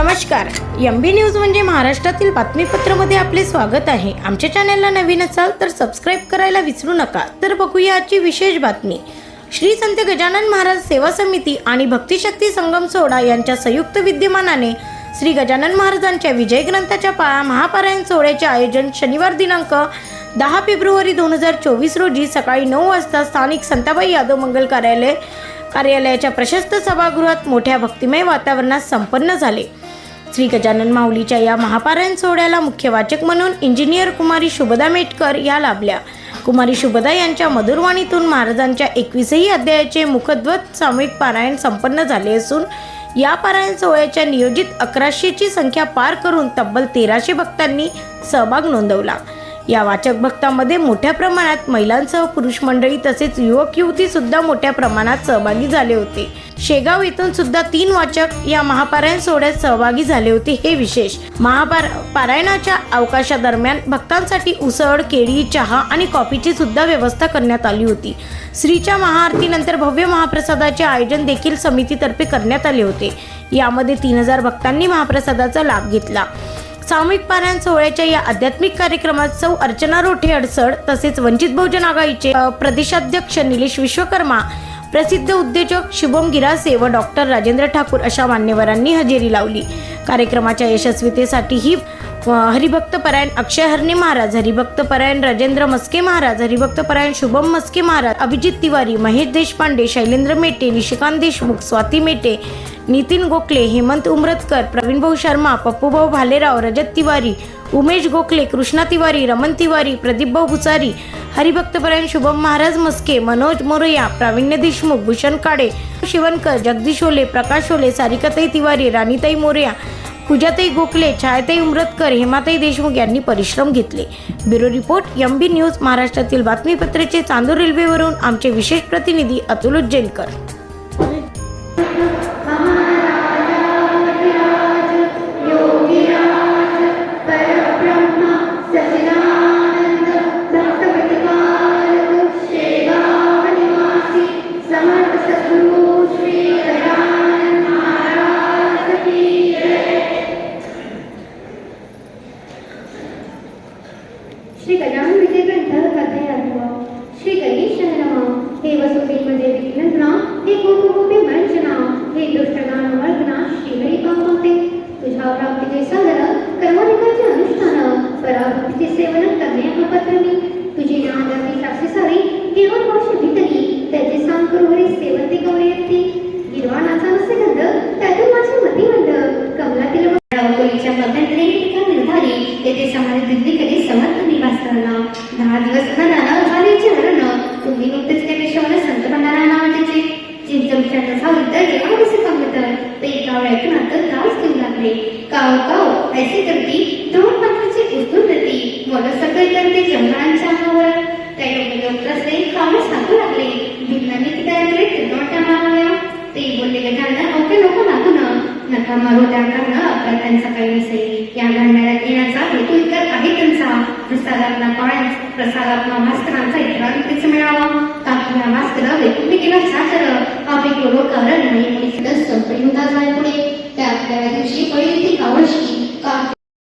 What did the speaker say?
नमस्कार. M B news म्हणजे महाराष्ट्रातील बातमीपत्रामध्ये आपले स्वागत आहे. आमच्या चॅनलला नवीन असाल तर सबस्क्राईब करायला विसरू नका. तर बघूया आजची विशेष बातमी. श्री संत गजानन महाराज सेवा समिती आणि भक्तिशक्ती संगम सोहळा यांच्या संयुक्त विद्यमानाने श्री गजानन महाराजांच्या विजय ग्रंथाच्या पाया महापारायण सोहळ्याचे आयोजन शनिवार दिनांक दहा फेब्रुवारी दोन हजार चोवीस रोजी सकाळी नऊ वाजता स्थानिक संताबाई यादव मंगल कार्यालय कार्यालयाच्या प्रशस्त सभागृहात मोठ्या भक्तिमय वातावरणात संपन्न झाले. श्री गजानन माऊलीच्या या महापारायण सोहळ्याला मुख्य वाचक म्हणून इंजिनियर कुमारी शुभदा मेटकर या लाभल्या. कुमारी शुभदा यांच्या मधुरवाणीतून महाराजांच्या एकवीसही अध्यायाचे मुखद्वत सामूहिक पारायण संपन्न झाले असून या पारायण सोहळ्याच्या नियोजित अकराशेची संख्या पार करून तब्बल तेराशे भक्तांनी सहभाग नोंदवला. या वाचक भक्तामध्ये मोठ्या प्रमाणात महिलांसह पुरुष मंडळी तसेच युवक युवती सुद्धा मोठ्या प्रमाणात सहभागी झाले होते. शेगाव येथून सुद्धा तीन वाचक या महापारायण सोहळ्यात सहभागी झाले होते हे विशेष. महापार पारायणाच्या अवकाशादरम्यान भक्तांसाठी उसळ केळी चहा आणि कॉफीची सुद्धा व्यवस्था करण्यात आली होती. श्रीच्या महाआरतीनंतर भव्य महाप्रसादाचे आयोजन देखील समितीतर्फे करण्यात आले होते. यामध्ये तीन हजार भक्तांनी महाप्रसादाचा लाभ घेतला. सामूहिक पारायण सोहळ्याच्या या आध्यात्मिक कार्यक्रमात सौ अर्चना रोठे अडसड तसेच वंचित बहुजन आघाडीचे प्रदेशाध्यक्ष निलेश विश्वकर्मा प्रसिद्ध उद्योजक शुभम गिरासे व डॉक्टर राजेंद्र ठाकूर अशा मान्यवरांनी हजेरी लावली. कार्यक्रमाच्या यशस्वीतेसाठी ही हरिभक्त परायण अक्षय हरणे महाराज हरिभक्त परायण राजेंद्र मस्के महाराज हरिभक्त परायण शुभम मस्के महाराज अभिजित तिवारी महेश देशपांडे शैलेंद्र मेटे निशिकांत देशमुख स्वाती मेटे नितीन गोखले हेमंत उमरतकर प्रवीणभाऊ शर्मा पप्पूभाऊ भालेराव रजत तिवारी उमेश गोखले कृष्णा तिवारी रमन तिवारी प्रदीपभाऊ भुसारी हरिभक्तपरायण शुभम महाराज मस्के मनोज मोरया प्रावीण्य देशमुख भूषण काडे शिवनकर जगदीश ओले प्रकाश ओले सारिकाताई तिवारी राणीताई मोरया पूजाताई गोखले छायाताई उमरतकर हेमाताई देशमुख यांनी परिश्रम घेतले. Bureau report M B news महाराष्ट्रातील बातमीपत्राचे चांदूर रेल्वेवरून आमचे विशेष प्रतिनिधी अतुल उज्जैनकर. तुझ्या प्राप्तीचे साधन कर्माधिकाचे अनुष्ठान पराभक्तीचे सेवन करणे हा पत्र मी तुझी साक्षी सारी केवळ वर्ष भीतरी त्याचे सांग करू हरी सेवते गौरे येते. गिरवाणाचा नसे गंध त्यातून माझे मती मंद. कमलातील रावकोलीच्या मध्यंतरी एका निर्धारी येथे समाधी दिल्लीकडे समर्थ निवास करणार? दहा दिवस अनादान झालेचे हरण तुम्ही नुकतेच त्या शवन संत भंडारा नावाचे चिंतन झालं तर देवा कसे कमत ते एका वेळेतून आता त्रास देऊ काव काव ऐसे करती दोन पात्राचे उचलून देती. मला सकल करते जंगलांच्या अंगावर त्या योग्य खाऊन असले कामे सांगू लागले. भिन्नांनी त्याकडे तिरवट्या मारल्या ते बोलले गटांना अवघे लोक लागू ना. नका मारू त्या कारण आपला त्यांचा काही नसेल. या घडणाऱ्यात येण्याचा हेतू इतर काही त्यांचा. प्रसादात्मा पाळ प्रसादात्मा भास्करांचा इतरांकडे मिळावा. काकी या भास्कर वेकुंडी केला सासर अभि केलो कारण नाही मुली संपळी होता जाय पुढे त्या त्या दिवशी पहिली ती कावळशी का